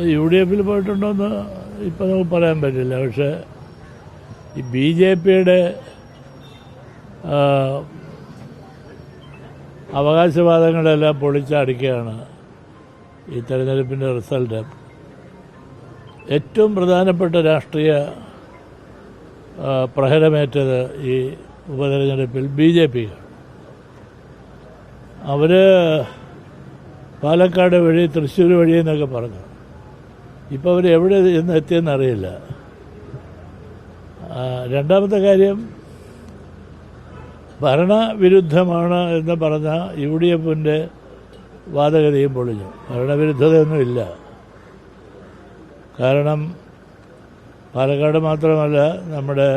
U D എഫിൽ പോയിട്ടുണ്ടോയെന്ന് ഇപ്പം നമുക്ക് പറയാൻ പറ്റില്ല. പക്ഷേ ഈ ബി ജെ പിയുടെ അവകാശവാദങ്ങളെല്ലാം പൊളിച്ചടിക്കുകയാണ് ഈ തെരഞ്ഞെടുപ്പിന്റെ റിസൾട്ട്. ഏറ്റവും പ്രധാനപ്പെട്ട രാഷ്ട്രീയ പ്രഹരമേറ്റത് ഈ ഉപതെരഞ്ഞെടുപ്പിൽ ബി ജെ പി അവർ പാലക്കാട് വഴി തൃശ്ശൂർ വഴി എന്നൊക്കെ പറഞ്ഞു. ഇപ്പോൾ അവർ എവിടെ ഇന്ന് എത്തിയെന്ന് അറിയില്ല. രണ്ടാമത്തെ കാര്യം ഭരണവിരുദ്ധമാണ് എന്ന് പറഞ്ഞ യു ഡി എഫിന്റെ വാദഗതിയും പൊളിഞ്ഞു. ഭരണവിരുദ്ധതയൊന്നുമില്ല. കാരണം പാലക്കാട് മാത്രമല്ല നമ്മുടെ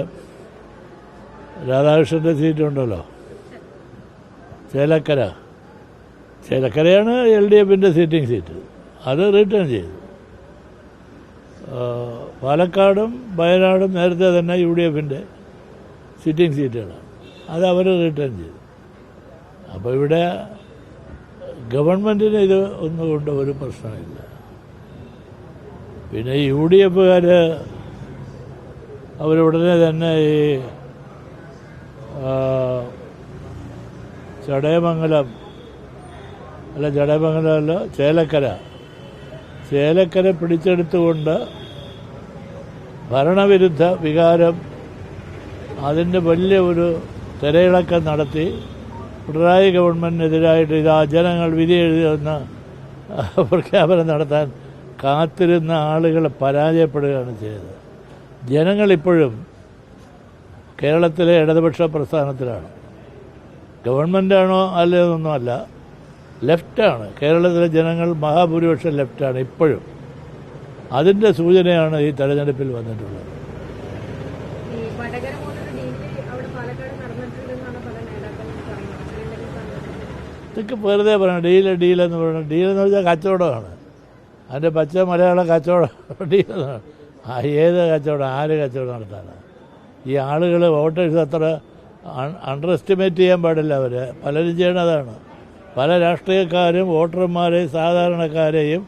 രാധാകൃഷ്ണന്റെ സീറ്റുണ്ടല്ലോ. ചേലക്കര. ചേലക്കരയാണ് എൽ ഡി എഫിന്റെ സീറ്റിംഗ് സീറ്റ് അത് റിട്ടേൺ ചെയ്തു. പാലക്കാടും വയനാടും നേരത്തെ തന്നെ യു ഡി എഫിന്റെ സിറ്റിംഗ് സീറ്റുകളാണ് അത് അവർ റിട്ടേൺ ചെയ്തു. അപ്പോൾ ഇവിടെ ഗവൺമെന്റിന് ഇത് ഒന്നുകൊണ്ട് ഒരു പ്രശ്നമില്ല. പിന്നെ യു ഡി എഫുകാർ അവരുടനെ തന്നെ ഈ ചടയമംഗലം അല്ല ചടയമംഗലം അല്ല ചേലക്കര ചേലക്കര പിടിച്ചെടുത്തുകൊണ്ട് ഭരണവിരുദ്ധ വികാരം അതിന്റെ വലിയ ഒരു തിരയിളക്കം നടത്തി പിണറായി ഗവൺമെന്റിനെതിരായിട്ട് ഇതാ ജനങ്ങൾ വിധി എഴുതിയെന്ന് പ്രഖ്യാപനം നടത്താൻ കാത്തിരുന്ന ആളുകളെ പരാജയപ്പെടുകയാണ് ചെയ്തത്. ജനങ്ങളിപ്പോഴും കേരളത്തിലെ ഇടതുപക്ഷ പ്രസ്ഥാനത്തിലാണ്. ഗവൺമെന്റാണോ അല്ലയെന്നൊന്നുമല്ല ലെഫ്റ്റാണ്. കേരളത്തിലെ ജനങ്ങൾ മഹാഭൂരിപക്ഷം ലെഫ്റ്റാണ് ഇപ്പോഴും. അതിന്റെ സൂചനയാണ് ഈ തെരഞ്ഞെടുപ്പിൽ വന്നിട്ടുള്ളത്? ഇതൊക്കെ വെറുതെ പറയണം. ഡീൽ ഡീലെന്ന് പറയണം. ഡീലെന്ന് വെച്ചാൽ കച്ചവടമാണ്. അതിന്റെ പച്ച മലയാള കച്ചവടം ഡീലെന്നാണ് ആ ഏത് കച്ചവടം ആര് കച്ചവടം നടത്താനാണ് ഈ ആളുകൾ വോട്ടേഴ്സ് അത്ര അണ്ടർ എസ്റ്റിമേറ്റ് ചെയ്യാൻ പാടില്ല അവർ പലരും ചെയ്യണതാണ്. പല രാഷ്ട്രീയക്കാരും വോട്ടർമാരെയും സാധാരണക്കാരെയും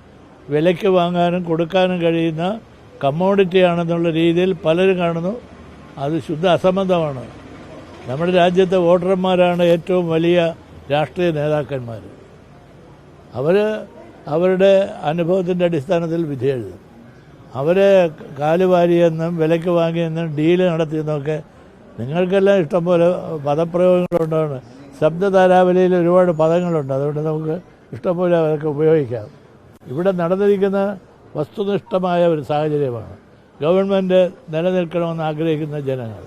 വിലയ്ക്ക് വാങ്ങാനും കൊടുക്കാനും കഴിയുന്ന കമ്മോഡിറ്റിയാണെന്നുള്ള രീതിയിൽ പലരും കാണുന്നു. അത് ശുദ്ധ അസംബന്ധമാണ്. നമ്മുടെ രാജ്യത്തെ വോട്ടർമാരാണ് ഏറ്റവും വലിയ രാഷ്ട്രീയ നേതാക്കന്മാർ. അവർ അവരുടെ അനുഭവത്തിന്റെ അടിസ്ഥാനത്തിൽ വിധി എഴുതും. അവരെ കാലുവാരിയെന്നും വിലയ്ക്ക് വാങ്ങിയെന്നും ഡീൽ നടത്തിയെന്നൊക്കെ നിങ്ങൾക്കെല്ലാം ഇഷ്ടംപോലെ പദപ്രയോഗങ്ങളുണ്ടാണ്. ശബ്ദ താരാവലിയിൽ ഒരുപാട് പദങ്ങളുണ്ട്. അതുകൊണ്ട് നമുക്ക് ഇഷ്ടംപോലെ അതൊക്കെ ഉപയോഗിക്കാം. ഇവിടെ നടന്നിരിക്കുന്ന വസ്തുനിഷ്ഠമായ ഒരു സാഹചര്യമാണ്. ഗവൺമെന്റ് നിലനിൽക്കണമെന്ന് ആഗ്രഹിക്കുന്ന ജനങ്ങൾ.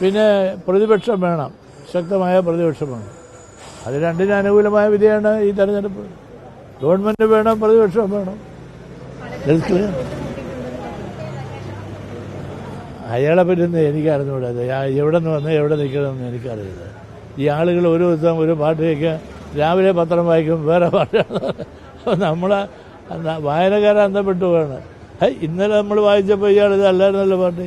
പിന്നെ പ്രതിപക്ഷം വേണം. ശക്തമായ പ്രതിപക്ഷം വേണം. അത് രണ്ടിന് അനുകൂലമായ വിധിയാണ് ഈ തെരഞ്ഞെടുപ്പ്. ഗവൺമെന്റ് വേണം പ്രതിപക്ഷം വേണം. അയാളെ പറ്റുന്ന എനിക്കറിഞ്ഞൂടാ. എവിടെ നിന്ന് വന്ന് എവിടെ നിൽക്കണമെന്ന് എനിക്കറിയില്ല. ഈ ആളുകൾ ഒരു ദിവസം ഒരു പാട്ട് കേൾക്കുക. രാവിലെ പത്രം വായിക്കും വേറെ പാട്ടാണ് നമ്മളെ വായനക്കാരെ അന്തപ്പെട്ടു പോവാണ്. ഇന്നലെ നമ്മൾ വായിച്ചപ്പോൾ ഇയാൾ ഇതല്ലായിരുന്നല്ലോ പാട്ട്.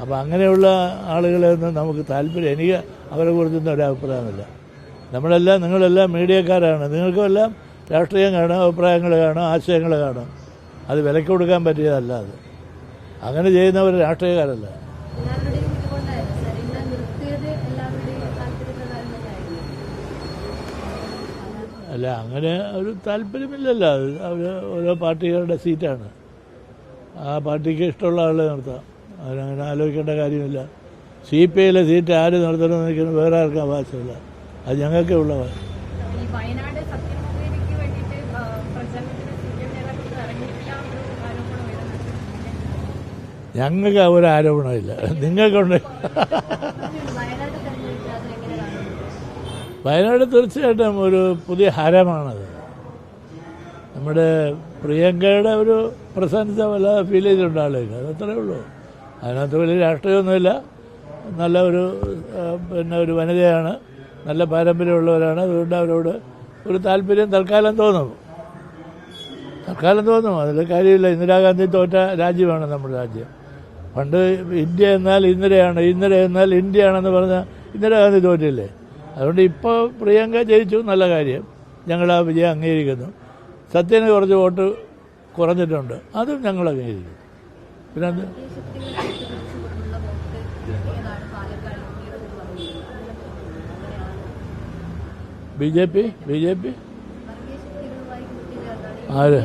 അപ്പോൾ അങ്ങനെയുള്ള ആളുകളെ ഒന്നും നമുക്ക് താല്പര്യം എനിക്ക് അവരെ കുറിച്ചൊന്നും ഒരു അഭിപ്രായമില്ല നമ്മളെല്ലാം നിങ്ങളെല്ലാം മീഡിയക്കാരാണ്. നിങ്ങൾക്കുമെല്ലാം രാഷ്ട്രീയം കാണും അഭിപ്രായങ്ങൾ കാണും ആശയങ്ങൾ കാണും. അത് വിലക്ക് കൊടുക്കാൻ പറ്റിയതല്ല അത്. അങ്ങനെ ചെയ്യുന്നവർ രാഷ്ട്രീയക്കാരല്ല. അല്ല അങ്ങനെ ഒരു താല്പര്യമില്ലല്ലോ. അത് അവർ ഓരോ പാർട്ടികളുടെ സീറ്റാണ്. ആ പാർട്ടിക്ക് ഇഷ്ടമുള്ള ആളെ നിർത്താം. അവരങ്ങനെ ആലോചിക്കേണ്ട കാര്യമില്ല. സി പി ഐയിലെ സീറ്റ് ആര് നിർത്തണമെന്ന് നിൽക്കുന്നത് വേറെ ആർക്കും അവകാശമില്ല. അത് ഞങ്ങൾക്കേ ഉള്ള ഞങ്ങൾക്ക് ഒരു ആരോപണമില്ല നിങ്ങൾക്കുണ്ട് വയനാട് തെരഞ്ഞെടുപ്പ് അതെങ്ങനെ കാണുന്നു വയനാട് തീർച്ചയായിട്ടും ഒരു പുതിയ ഹരമാണത്. നമ്മുടെ പ്രിയങ്കയുടെ ഒരു പ്രസൻസ് വല്ലാതെ ഫീൽ ചെയ്തിട്ടുണ്ട് ആളുകൾ അതത്രേ ഉള്ളൂ. അതിനകത്ത് വലിയ രാഷ്ട്രീയമൊന്നുമില്ല. നല്ല ഒരു പിന്നെ ഒരു വനിതയാണ്. നല്ല പാരമ്പര്യമുള്ളവരാണ്. അതുകൊണ്ട് അവരോട് ഒരു താല്പര്യം തൽക്കാലം തോന്നും. തൽക്കാലം തോന്നും. അതിൽ കാര്യമില്ല. ഇന്ദിരാഗാന്ധി തോറ്റ രാജ്യമാണ് നമ്മുടെ രാജ്യം. പണ്ട് ഇന്ത്യ എന്നാൽ ഇന്ദിരയാണ് ഇന്ദിര എന്നാൽ ഇന്ത്യയാണെന്ന് പറഞ്ഞാൽ ഇന്ദിരാഗാന്ധി തോറ്റില്ലേ? അതുകൊണ്ട് ഇപ്പോൾ പ്രിയങ്ക ജയിച്ചു നല്ല കാര്യം. ഞങ്ങൾ ആ വിജയം അംഗീകരിക്കുന്നു. സത്യന് കുറച്ച് വോട്ട് കുറഞ്ഞിട്ടുണ്ട്. അതും ഞങ്ങൾ അംഗീകരിക്കും പിന്നെ B J P B J P ആര്?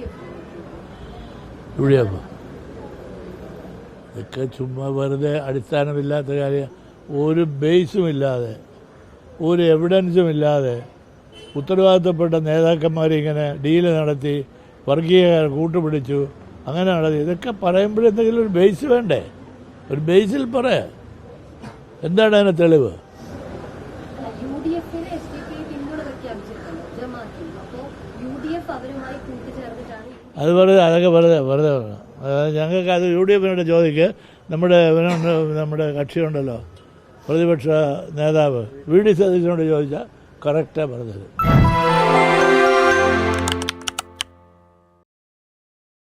യു? D F. ഇതൊക്കെ ചുമ്മാ വെറുതെ അടിസ്ഥാനമില്ലാത്ത കാര്യം. ഒരു ബേസും ഇല്ലാതെ ഒരു എവിഡൻസും ഇല്ലാതെ ഉത്തരവാദിത്തപ്പെട്ട നേതാക്കന്മാർ ഇങ്ങനെ ഡീൽ നടത്തി വർഗീയ കൂട്ടുപിടിച്ചു അങ്ങനെ നടത്തി. ഇതൊക്കെ പറയുമ്പോഴെന്തെങ്കിലും ഒരു ബേസ് വേണ്ടേ? ഒരു ബേസിൽ പറയാ എന്താണ് അതിന് തെളിവ്? U D U D F അവരുമായി അത് വെറുതെ അതൊക്കെ വെറുതെ വെറുതെ അതായത് ഞങ്ങൾക്ക് അത് യു ഡി എഫിനോട് ചോദിക്ക്. നമ്മുടെ നമ്മുടെ കക്ഷിയുണ്ടല്ലോ. പ്രതിപക്ഷ നേതാവ്. വി ഡി സതീശനോട് ചോദിച്ചാൽ കറക്റ്റാണ് പറഞ്ഞത്.